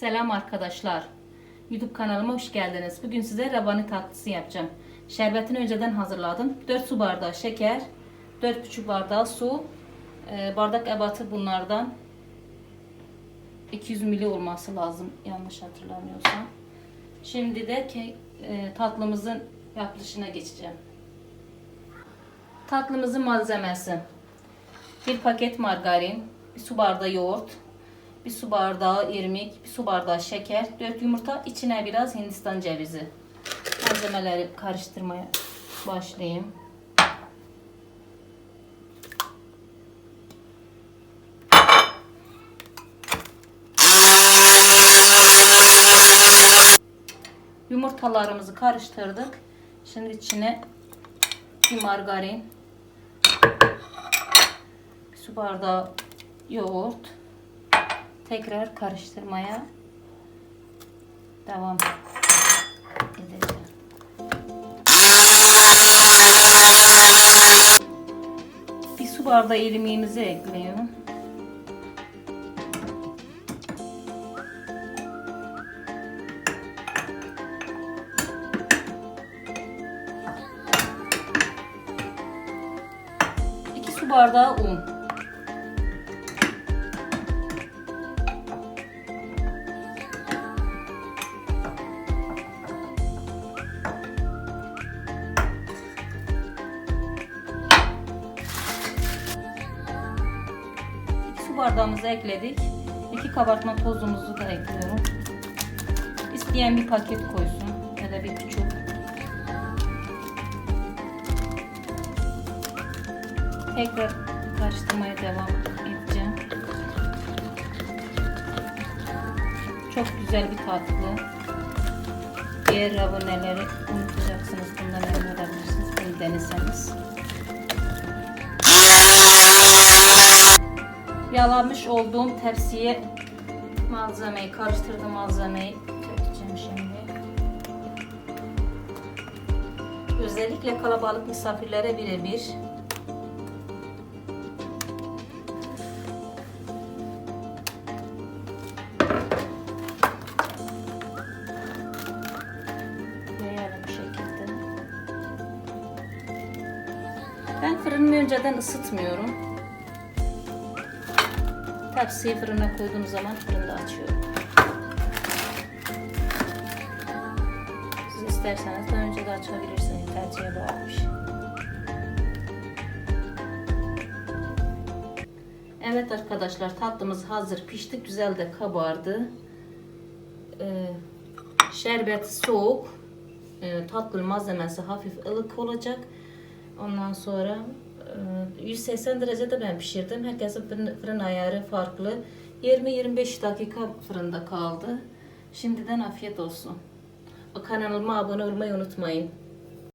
Selam arkadaşlar. YouTube kanalıma hoş geldiniz. Bugün size rabani tatlısı yapacağım. Şerbetini önceden hazırladım. 4 su bardağı şeker, 4,5 bardağı su, e, bardak ebatı bunlardan 200 ml olması lazım yanlış hatırlamıyorsam. Şimdi de e, tatlımızın yapılışına geçeceğim. Tatlımızın malzemesi. Bir paket margarin, bir su bardağı yoğurt, bir su bardağı irmik, bir su bardağı şeker, 4 yumurta, içine biraz hindistan cevizi. Malzemeleri karıştırmaya başlayayım. Yumurtalarımızı karıştırdık. Şimdi içine bir margarin, bir su bardağı yoğurt, tekrar karıştırmaya devam edeceğim. Bir su bardağı irmiğimizi ekliyorum. İki su bardağı un. Su bardağımızı ekledik. İki kabartma tozumuzu da ekliyorum. İsteyen bir paket koysun ya da bir küçük. Tekrar karıştırmaya devam edeceğim. Çok güzel bir tatlı. Diğer aboneleri unutacaksınız. Bundan emin olabilirsiniz. Bunu deneseniz. Yalamış olduğum tepsiye malzemeyi, karıştırdığım malzemeyi dökeceğim şimdi. Özellikle kalabalık misafirlere birebir. Ben fırınımı önceden ısıtmıyorum. Tepsiyi fırına koyduğum zaman fırında açıyorum. Siz isterseniz daha önce de açabilirsiniz. Tercihe bağlı. Evet arkadaşlar tatlımız hazır pişti güzel de kabardı. Ee, şerbeti soğuk. Ee, tatlı malzemesi hafif ılık olacak. Ondan sonra 180 derecede ben pişirdim. Herkesin fırın, fırın ayarı farklı. 20-25 dakika fırında kaldı. Şimdiden afiyet olsun. Kanalıma abone olmayı unutmayın.